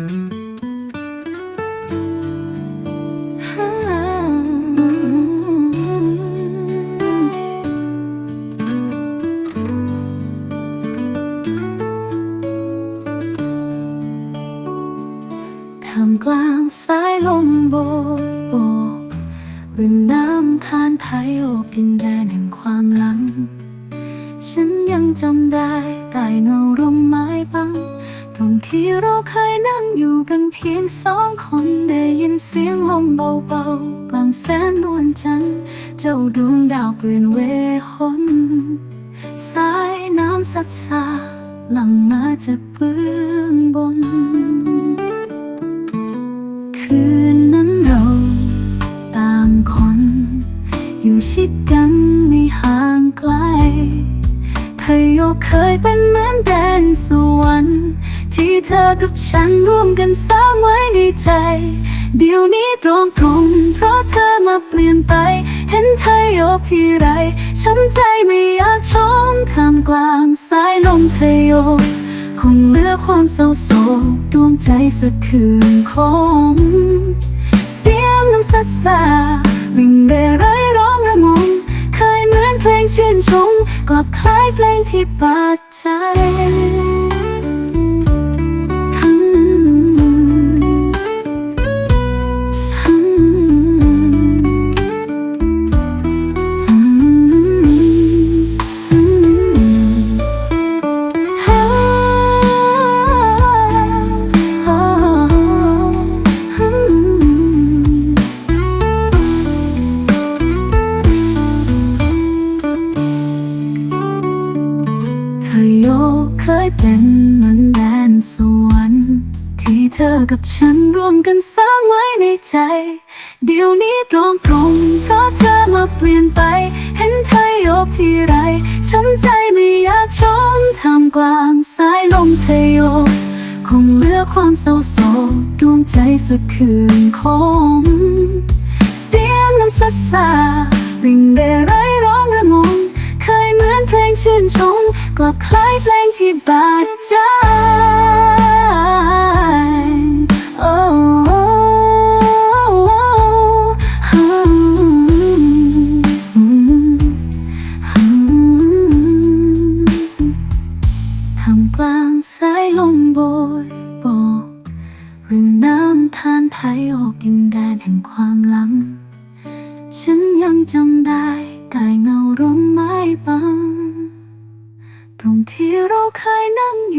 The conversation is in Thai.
ท่ามกลางสายลมโบยโบกริมน้ำทานไทยโอบดินแดนแห่งความหลัง ฉันยังจำได้ใต้เงาร่มไม้บัง รงที่เราเคยนั่งอยู่กันเพียงสองคนได้ยินเสียงลมเบาๆบางแสนนวลจันทร์เจ้าดวงดาวเปลี่ยนเวหนสายน้ำสัดสาหลังมาจากเบื้องบน คืนนั้นเราต่างคน อยู่ชิดกันไม่ห่างไกลเธอโยกเคยเป็นเหมือนแดนสวรรค์ ที่เธอกับฉันร่วมกันสร้างไว้ในใจ เดี๋ยวนี้ตรงตรงเพราะเธอมาเปลี่ยนไป เห็นเธอโยกทีไรช้ำใจไม่อยากชมท่ามกลางสายลมเธอโยคงเหลือความเศร้าโศกดวงใจสุดคืนคมเสียงน้ำสัดสาวิ่งเร่ไรร้องระงมเคยเหมือนเพลงชื่นชมกลับคล้ายเพลงที่บาดใจ เป็นเหมือนแดนสวรรค์ที่เธอกับฉันร่วมกันสร้างไว้ในใจ เดี๋ยวนี้ตรงตรงเพราะเธอมาเปลี่ยนไป เห็นเธอโยกทีไรช้ำใจไม่อยากชมท่ามกลางสายลมเธอโยกคงเหลือความเศร้าโศกดวงใจสุดคืนคมเสียงน้ำสัดสาวิ่งเร่ไรร้องระงมเคยเหมือนเพลงชื่นชม กลับคล้ายเพลงที่บาดใจโอ้ทำกลางสายลมโบยโบกริมน้ำทานไทยออกดินแดนแห่งความหลังฉันยังจำได้ใต้เงาร่มไม้บัง ตร